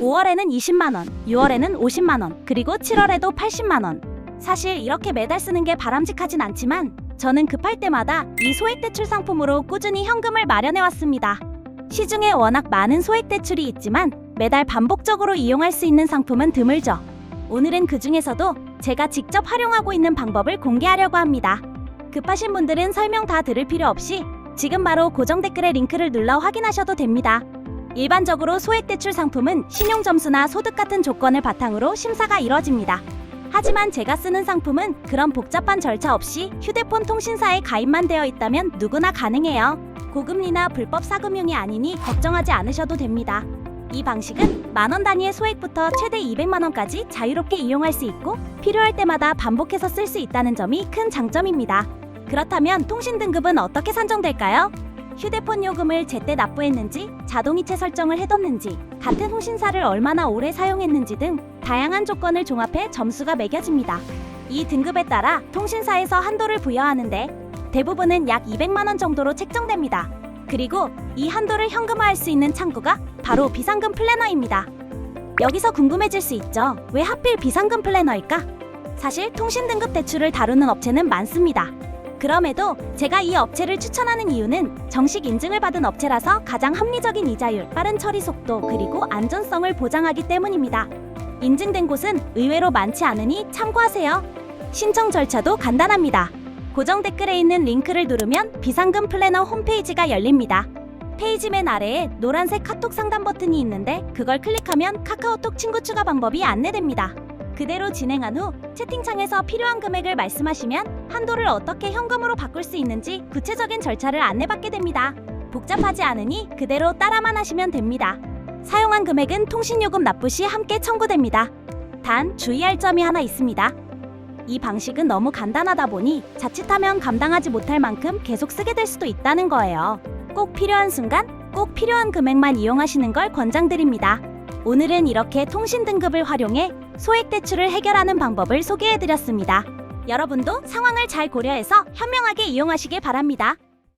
5월에는 20만 원, 6월에는 50만 원, 그리고 7월에도 80만 원. 사실 이렇게 매달 쓰는 게 바람직하진 않지만 저는 급할 때마다 이 소액대출 상품으로 꾸준히 현금을 마련해 왔습니다. 시중에 워낙 많은 소액대출이 있지만 매달 반복적으로 이용할 수 있는 상품은 드물죠. 오늘은 그 중에서도 제가 직접 활용하고 있는 방법을 공개하려고 합니다. 급하신 분들은 설명 다 들을 필요 없이 지금 바로 고정 댓글에 링크를 눌러 확인하셔도 됩니다. 일반적으로 소액대출 상품은 신용점수나 소득 같은 조건을 바탕으로 심사가 이뤄집니다. 하지만 제가 쓰는 상품은 그런 복잡한 절차 없이 휴대폰 통신사에 가입만 되어 있다면 누구나 가능해요. 고금리나 불법 사금융이 아니니 걱정하지 않으셔도 됩니다. 이 방식은 만 원 단위의 소액부터 최대 200만 원까지 자유롭게 이용할 수 있고 필요할 때마다 반복해서 쓸 수 있다는 점이 큰 장점입니다. 그렇다면 통신 등급은 어떻게 산정될까요? 휴대폰 요금을 제때 납부했는지, 자동이체 설정을 해뒀는지, 같은 통신사를 얼마나 오래 사용했는지 등 다양한 조건을 종합해 점수가 매겨집니다. 이 등급에 따라 통신사에서 한도를 부여하는데 대부분은 약 200만 원 정도로 책정됩니다. 그리고 이 한도를 현금화할 수 있는 창구가 바로 비상금 플래너입니다. 여기서 궁금해질 수 있죠. 왜 하필 비상금 플래너일까? 사실 통신 등급 대출을 다루는 업체는 많습니다. 그럼에도 제가 이 업체를 추천하는 이유는 정식 인증을 받은 업체라서 가장 합리적인 이자율, 빠른 처리 속도, 그리고 안전성을 보장하기 때문입니다. 인증된 곳은 의외로 많지 않으니 참고하세요. 신청 절차도 간단합니다. 고정 댓글에 있는 링크를 누르면 비상금 플래너 홈페이지가 열립니다. 페이지 맨 아래에 노란색 카톡 상담 버튼이 있는데 그걸 클릭하면 카카오톡 친구 추가 방법이 안내됩니다. 그대로 진행한 후 채팅창에서 필요한 금액을 말씀하시면 한도를 어떻게 현금으로 바꿀 수 있는지 구체적인 절차를 안내받게 됩니다. 복잡하지 않으니 그대로 따라만 하시면 됩니다. 사용한 금액은 통신요금 납부 시 함께 청구됩니다. 단 주의할 점이 하나 있습니다. 이 방식은 너무 간단하다 보니 자칫하면 감당하지 못할 만큼 계속 쓰게 될 수도 있다는 거예요. 꼭 필요한 순간 꼭 필요한 금액만 이용하시는 걸 권장드립니다. 오늘은 이렇게 통신 등급을 활용해 소액 대출을 해결하는 방법을 소개해 드렸습니다. 여러분도 상황을 잘 고려해서 현명하게 이용하시길 바랍니다.